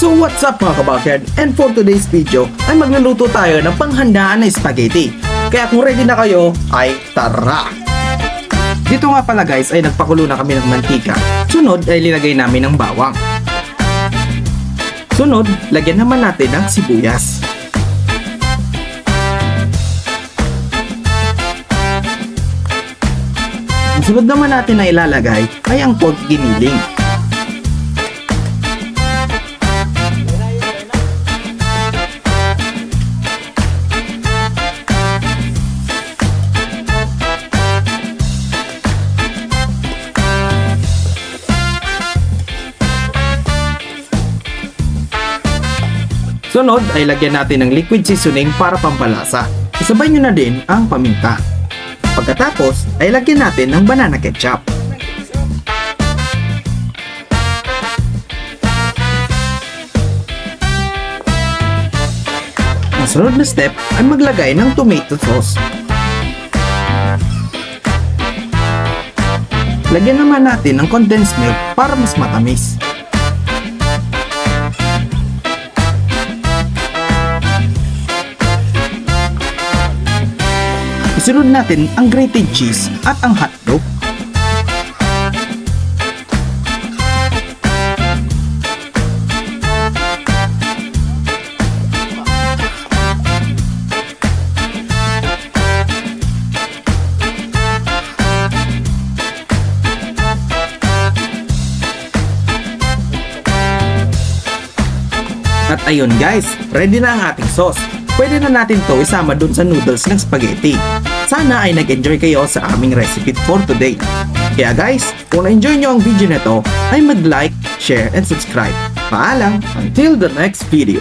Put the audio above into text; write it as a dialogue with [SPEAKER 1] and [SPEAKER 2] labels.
[SPEAKER 1] What's up mga kabakyan? And for today's video ay magluluto tayo ng panghandaan na spaghetti. Kaya kung ready na kayo, ay tara! Dito nga pala guys ay nagpakulo na kami ng mantika. Sunod ay linagay namin ng bawang. Sunod, lagyan naman natin ng sibuyas. Ang sunod naman natin na ilalagay ay ang pork giniling. Sunod ay lagyan natin ng liquid seasoning para pampalasa. Isabay nyo na din ang paminta. Pagkatapos ay lagyan natin ng banana ketchup. Ang sunod na step ay maglagay ng tomato sauce. Lagyan naman natin ng condensed milk para mas matamis. Isunod natin ang grated cheese at ang hotdog. At ayun guys, ready na ang ating sauce. Pwede na natin to isama dun sa noodles ng spaghetti. Sana ay nag-enjoy kayo sa aming recipe for today. Kaya guys, kung na-enjoy nyo ang video na to, ay mag-like, share, and subscribe. Paalam! Until the next video!